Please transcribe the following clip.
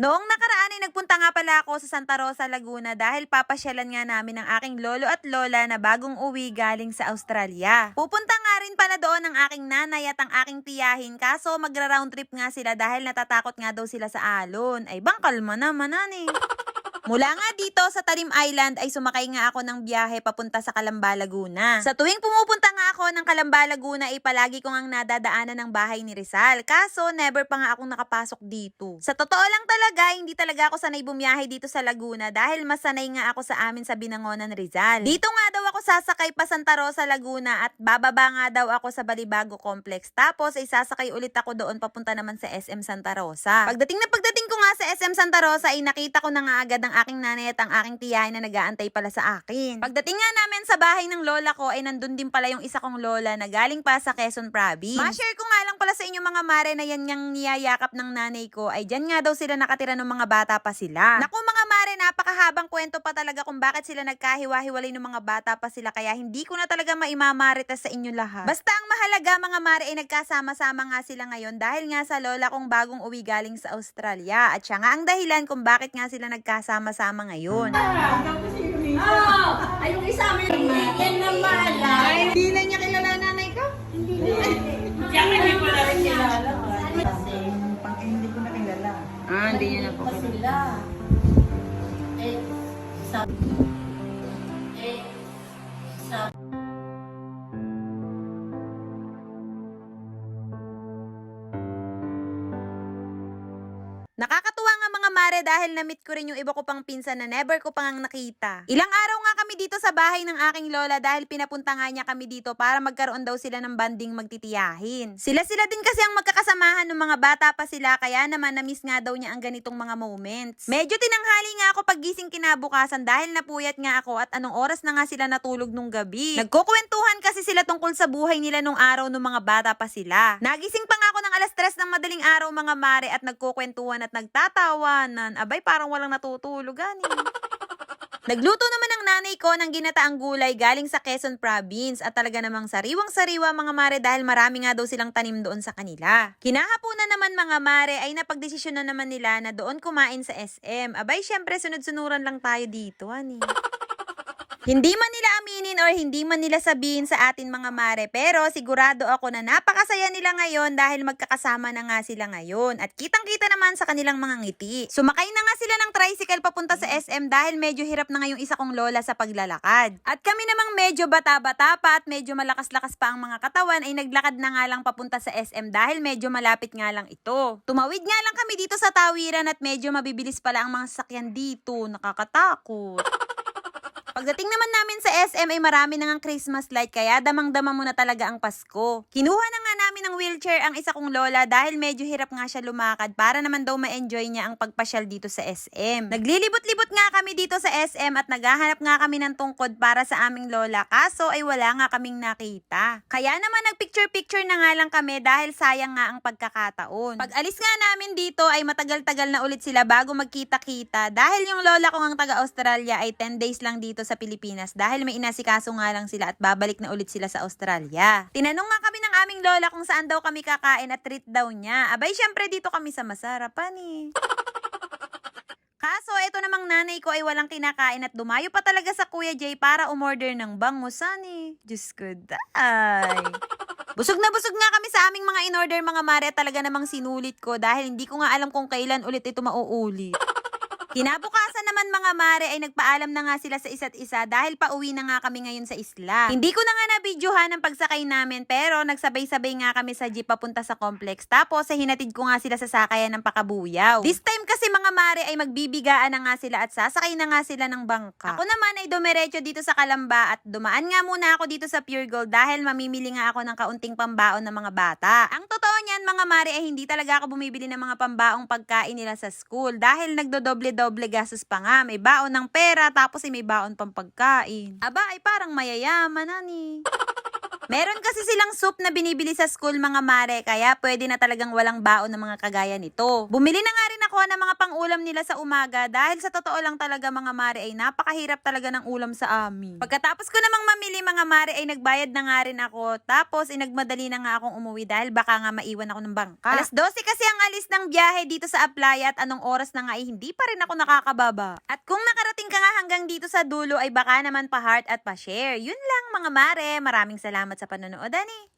Noong nakaraan ay nagpunta nga pala ako sa Santa Rosa, Laguna dahil papasyalan nga namin ng aking lolo at lola na bagong uwi galing sa Australia. Pupunta nga rin pala doon ang aking nanay at ang aking tiyahin kaso magra-round trip nga sila dahil natatakot nga daw sila sa alon. Ay bang kalma naman nani. Mula nga dito sa Tarim Island ay sumakay nga ako ng biyahe papunta sa Calamba, Laguna. Sa tuwing pumupunta nga ako ng Calamba, Laguna ay palagi ko ngang nadadaanan ng bahay ni Rizal. Kaso never pa nga akong nakapasok dito. Sa totoo lang talaga, hindi talaga ako sanay bumiyahe dito sa Laguna dahil masanay nga ako sa amin sa Binangonan, Rizal. Dito nga daw ako sasakay pa Santa Rosa, Laguna at bababa nga daw ako sa Balibago Complex. Tapos ay sasakay ulit ako doon papunta naman sa SM Santa Rosa. Pagdating na pagdating ko nga sa SM Santa Rosa ay nakita ko na nga agad ang aking nanay at ang aking tiyahin na nag-aantay pala sa akin. Pagdating nga namin sa bahay ng lola ko ay nandun din pala yung isa kong lola na galing pa sa Quezon Province. Ma-share ko nga lang pala sa inyo mga mare na yan yung niyayakap ng nanay ko ay dyan nga daw sila nakatira ng mga bata pa sila. Naku mare, napakahabang kwento pa talaga kung bakit sila nagkahiwa-hiwalay ng mga bata pa sila kaya hindi ko na talaga maimamaritas sa inyo lahat. Basta ang mahalaga mga mare ay nagkasama-sama nga sila ngayon dahil nga sa lola kong bagong uwi galing sa Australia at siya nga ang dahilan kung bakit nga sila nagkasama-sama ngayon. Oo! Ay, yung isa amin, yan na malay. Hindi na niya kilala nanay ko? Diyan ka hindi ko na rin kilala. Pang hindi ko na kilala. Ah, hindi niya na po. Sila. Eh, sa... Eh, mare dahil na-meet ko rin yung iba ko pang pinsan na never ko pang nakita. Ilang araw nga kami dito sa bahay ng aking lola dahil pinapunta nga niya kami dito para magkaroon daw sila ng banding magtitiyahin. Sila-sila din kasi ang magkakasamahan ng mga bata pa sila kaya naman na-miss nga daw niya ang ganitong mga moments. Medyo tinanghali nga ako paggising kinabukasan dahil napuyat nga ako at anong oras na nga sila natulog nung gabi. Nagkukwentuhan kasi sila tungkol sa buhay nila nung araw nung mga bata pa sila. Nagising pa nga ako ng alas 3 ng madaling araw mga mare at nagkukwentuhan at nagtatawanan. Abay, parang walang natutulog ani. Nagluto naman ang nanay ko ng ginataang gulay galing sa Quezon Province at talaga namang sariwang-sariwa mga mare dahil marami nga daw silang tanim doon sa kanila. Kinahaponan naman mga mare ay napagdesisyon na naman nila na doon kumain sa SM. Abay, syempre sunod-sunuran lang tayo dito, ani. Hindi man nila aminin or hindi man nila sabihin sa atin mga mare, pero sigurado ako na napakasaya nila ngayon dahil magkakasama na nga sila ngayon at kitang-kita naman sa kanilang mga ngiti. Sumakay na nga sila ng tricycle papunta sa SM dahil medyo hirap na nga yung isa kong lola sa paglalakad. At kami namang medyo bata-bata pa at medyo malakas-lakas pa ang mga katawan ay naglakad na nga lang papunta sa SM dahil medyo malapit nga lang ito. Tumawid nga lang kami dito sa tawiran at medyo mabibilis pala ang mga sasakyan dito. Nakakatakot. Pagdating naman namin sa SM ay marami na ngang Christmas light kaya damang-dama mo na talaga ang Pasko. Kinuha ng wheelchair ang isa kong lola dahil medyo hirap nga siya lumakad para naman daw ma-enjoy niya ang pagpasyal dito sa SM. Naglilibot-libot nga kami dito sa SM at naghahanap nga kami ng tungkod para sa aming lola kaso ay wala nga kaming nakita. Kaya naman nagpicture-picture na nga lang kami dahil sayang nga ang pagkakataon. Pag alis nga namin dito ay matagal-tagal na ulit sila bago magkita-kita dahil yung lola ko ang taga-Australia ay 10 days lang dito sa Pilipinas dahil may inasikaso nga lang sila at babalik na ulit sila sa Australia. Tinanong nga kami ng aming lola kung saan daw kami kakain at treat daw niya. Abay, syempre dito kami sa masarapan eh. Kaso, ito namang nanay ko ay walang kinakain at dumayo pa talaga sa Kuya Jay para umorder ng bangusan eh. Diyos ko, day. Busog na busog nga kami sa aming mga in-order mga mare talaga namang sinulit ko dahil hindi ko nga alam kung kailan ulit ito mauulit. Kinabukasan naman mga mare ay nagpaalam na nga sila sa isa't isa dahil pauwi na nga kami ngayon sa isla. Hindi ko na nga nabidyohan ang pagsakay namin pero nagsabay-sabay nga kami sa jeep papunta sa complex. Tapos sa hinatid ko nga sila sa sakayan ng pakabuyaw. This time kasi mga mare ay magbibigaan na nga sila at sasakay na nga sila ng bangka. Ako naman ay dumiretso dito sa Kalamba at dumaan nga muna ako dito sa Pure Gold dahil mamimili nga ako ng kaunting pambaon ng mga bata. Ang totoo niyan mga mare ay hindi talaga ako bumibili ng mga pambaong pagkain nila sa school dahil nagdodoble-doble gastos pa nga. May baon ng pera tapos ay may baon pang pagkain. Aba ay parang mayayaman ani. Meron kasi silang soup na binibili sa school mga mare, kaya pwede na talagang walang baon ng mga kagaya nito. Bumili na nga rin ako ng mga pangulam nila sa umaga dahil sa totoo lang talaga mga mare ay napakahirap talaga ng ulam sa amin. Pagkatapos ko namang mamili mga mare ay nagbayad na nga rin ako. Tapos inagmadali na nga akong umuwi dahil baka nga maiwan ako ng bangka. Alas 12 kasi ang alis ng biyahe dito sa Aplaya at anong oras na nga ay hindi pa rin ako nakakababa. At kung nakarating ka nga hanggang dito sa dulo ay baka naman pa-heart at pa-share. Yun lang mga mare. Maraming salamat sa panonood ani.